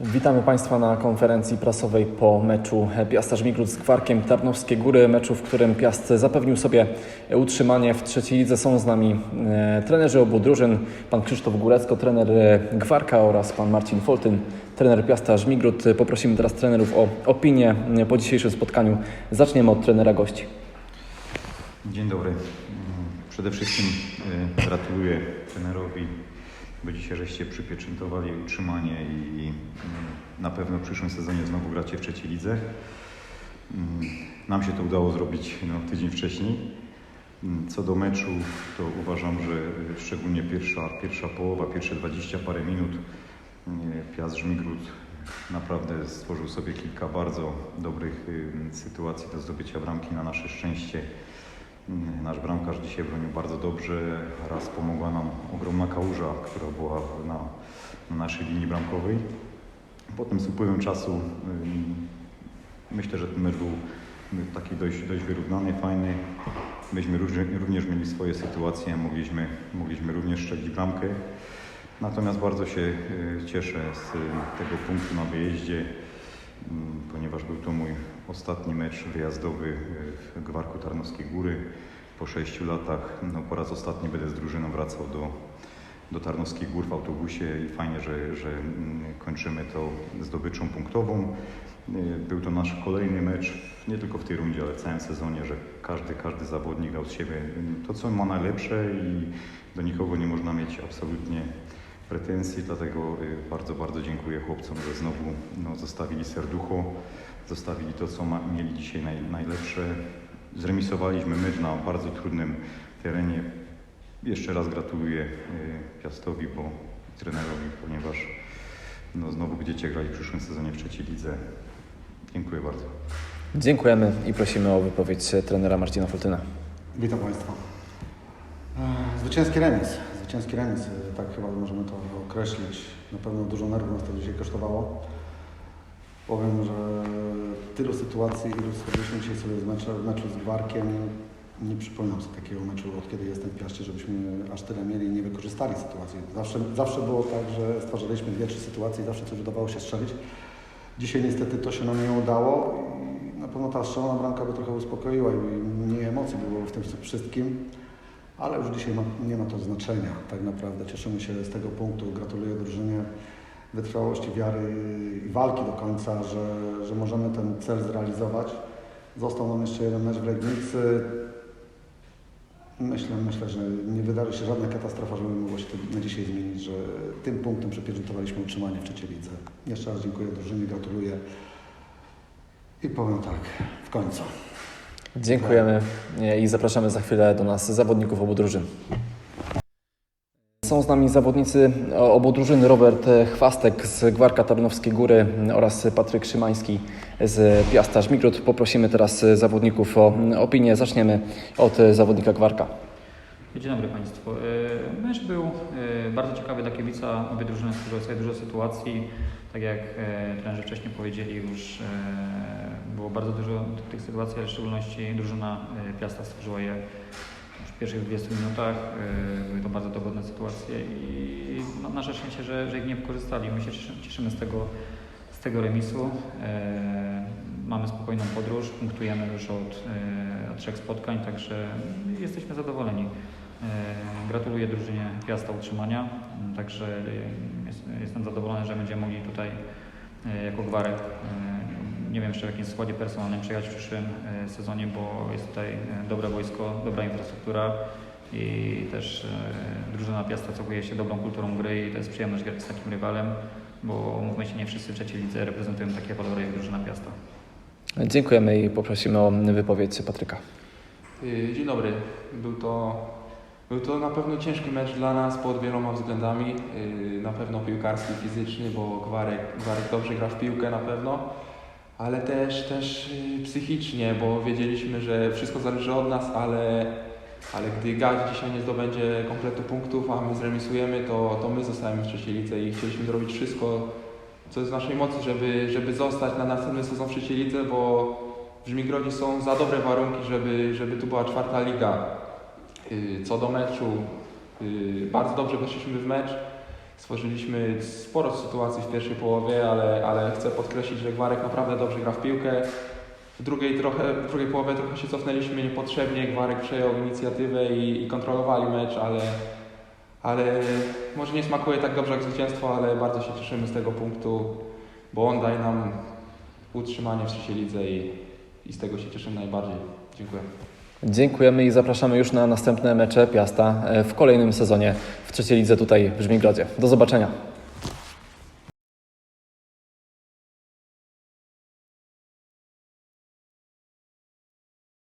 Witamy Państwa na konferencji prasowej po meczu Piasta Żmigród z Gwarkiem Tarnowskie Góry. Meczu, w którym Piast zapewnił sobie utrzymanie w trzeciej lidze. Są z nami e, trenerzy obu drużyn, pan Krzysztof Górecko, trener e, Gwarka oraz pan Marcin Foltyn, trener Piasta Żmigród. Poprosimy teraz trenerów o opinię e, po dzisiejszym spotkaniu. Zaczniemy od trenera gości. Dzień dobry. Przede wszystkim y, gratuluję trenerowi, bo dzisiaj żeście przypieczętowali utrzymanie i mm, na pewno w przyszłym sezonie znowu gracie w trzeciej lidze. Mm, Nam się to udało zrobić no, tydzień wcześniej. Mm, Co do meczu, to uważam, że y, szczególnie pierwsza, pierwsza połowa, pierwsze 20 parę minut y, Piast Żmigród naprawdę stworzył sobie kilka bardzo dobrych sytuacji do zdobycia bramki na nasze szczęście. Nasz bramkarz dzisiaj bronił bardzo dobrze. Raz pomogła nam ogromna kałuża, która była na, na naszej linii bramkowej. Potem z upływem czasu myślę, że ten mecz był y, taki dość, dość wyrównany, fajny. Myśmy również, mieli swoje sytuacje, mogliśmy, mogliśmy również strzelić bramkę. Natomiast bardzo się y, cieszę z y, tego punktu na wyjeździe, ponieważ był to mój ostatni mecz wyjazdowy y, w Gwarku Tarnowskiej Góry. Po sześciu latach no, po raz ostatni będę z drużyną wracał do, do Tarnowskich Gór w autobusie i fajnie, że, że mm, kończymy to zdobyczą punktową. Y, Był to nasz kolejny mecz, nie tylko w tej rundzie, ale w całym sezonie, że każdy, każdy zawodnik dał z siebie y, to, co ma najlepsze i do nikogo nie można mieć absolutnie pretensji, dlatego y, bardzo, bardzo dziękuję chłopcom, że znowu no, zostawili serducho, zostawili to, co ma, mieli dzisiaj naj, najlepsze. Zremisowaliśmy mecz na bardzo trudnym terenie. Jeszcze raz gratuluję y, Piastowi, bo trenerowi, ponieważ no, znowu będziecie grali w przyszłym sezonie w trzeciej lidze. Dziękuję bardzo. Dziękujemy i prosimy o wypowiedź trenera Marcina Foltyna. Witam Państwa. E, Zwycięski remis. Zwycięski remis, e, tak chyba możemy to określić. Na pewno dużo nerwów nas to dzisiaj kosztowało. Powiem, że tylu sytuacji, ilu zrobiliśmy dzisiaj sobie w meczu, meczu z Gwarkiem, nie przypominam sobie takiego meczu, od kiedy jestem w Piaście, żebyśmy aż tyle mieli i nie wykorzystali sytuacji. Zawsze, zawsze było tak, że stwarzaliśmy dwie, trzy sytuacje i zawsze coś udawało się strzelić. Dzisiaj niestety to się nam nie udało i na pewno ta strzelona bramka by trochę uspokoiła i mniej emocji by było w tym wszystkim, ale już dzisiaj ma, nie ma to znaczenia tak naprawdę. Cieszymy się z tego punktu, gratuluję drużynie wytrwałości, wiary i walki do końca, że, że możemy ten cel zrealizować. Został nam jeszcze jeden mecz w Legnicy. Myślę, myślę, że nie wydarzy się żadna katastrofa, żeby mogło się na dzisiaj zmienić, że tym punktem przepieczętowaliśmy utrzymanie w trzeciej lidze. Jeszcze raz dziękuję drużynie, gratuluję i powiem tak, w końcu. Dziękujemy e, i zapraszamy za chwilę do nas zawodników obu drużyn. Są z nami zawodnicy obu drużyn, Robert Chwastek z Gwarka Tarnowskiej Góry oraz Patryk Szymański z Piasta Żmigród. Poprosimy teraz zawodników o opinię. Zaczniemy od zawodnika Gwarka. Dzień dobry Państwu. E, Mecz był e, bardzo ciekawy dla kibica. Obie drużyny stworzyły sobie dużo sytuacji. Tak jak e, trenerzy wcześniej powiedzieli, już było bardzo dużo tych sytuacji, ale w szczególności drużyna Piasta stworzyła je w pierwszych 20 minutach. Były to bardzo dogodne sytuacje i no, nasze szczęście, że, że ich nie wykorzystali. My się cieszy- cieszymy z tego, z tego remisu. Mamy spokojną podróż, punktujemy już od, od trzech spotkań, także jesteśmy zadowoleni. E, Gratuluję drużynie Piasta utrzymania, także e, jest, jestem zadowolony, że będziemy mogli tutaj e, jako Gwarek, nie wiem jeszcze w jakim składzie personalnym przyjechać w przyszłym sezonie, bo jest tutaj dobre wojsko, dobra infrastruktura i też drużyna Piasta cechuje się dobrą kulturą gry i to jest przyjemność grać z takim rywalem, bo mówmy się, nie wszyscy w trzeciej lidze reprezentują takie walory jak drużyna Piasta. Dziękujemy i poprosimy o wypowiedź Patryka. Y, Dzień dobry. Był to, był to na pewno ciężki mecz dla nas pod wieloma względami. Y, Na pewno piłkarski, fizyczny, bo Gwarek, Gwarek dobrze gra w piłkę na pewno, ale też, też y, psychicznie, bo wiedzieliśmy, że wszystko zależy od nas, ale, ale gdy Gadź dzisiaj nie zdobędzie kompletu punktów, a my zremisujemy, to, to my zostajemy w trzeciej i chcieliśmy zrobić wszystko, co jest w naszej mocy, żeby, żeby zostać na następny sezon w trzeciej bo w Żmigrodzie są za dobre warunki, żeby, żeby tu była czwarta liga. Yy, Co do meczu, yy, bardzo dobrze weszliśmy w mecz. Stworzyliśmy sporo sytuacji w pierwszej połowie, ale, ale chcę podkreślić, że Gwarek naprawdę dobrze gra w piłkę. W drugiej, trochę, w drugiej połowie trochę się cofnęliśmy niepotrzebnie, Gwarek przejął inicjatywę i, i kontrolowali mecz, ale, ale może nie smakuje tak dobrze jak zwycięstwo, ale bardzo się cieszymy z tego punktu, bo on daje nam utrzymanie w trzeciej lidze i, i z tego się cieszymy najbardziej. Dziękuję. Dziękujemy i zapraszamy już na następne mecze Piasta e, w kolejnym sezonie w trzeciej lidze tutaj w Żmigrodzie. Do zobaczenia.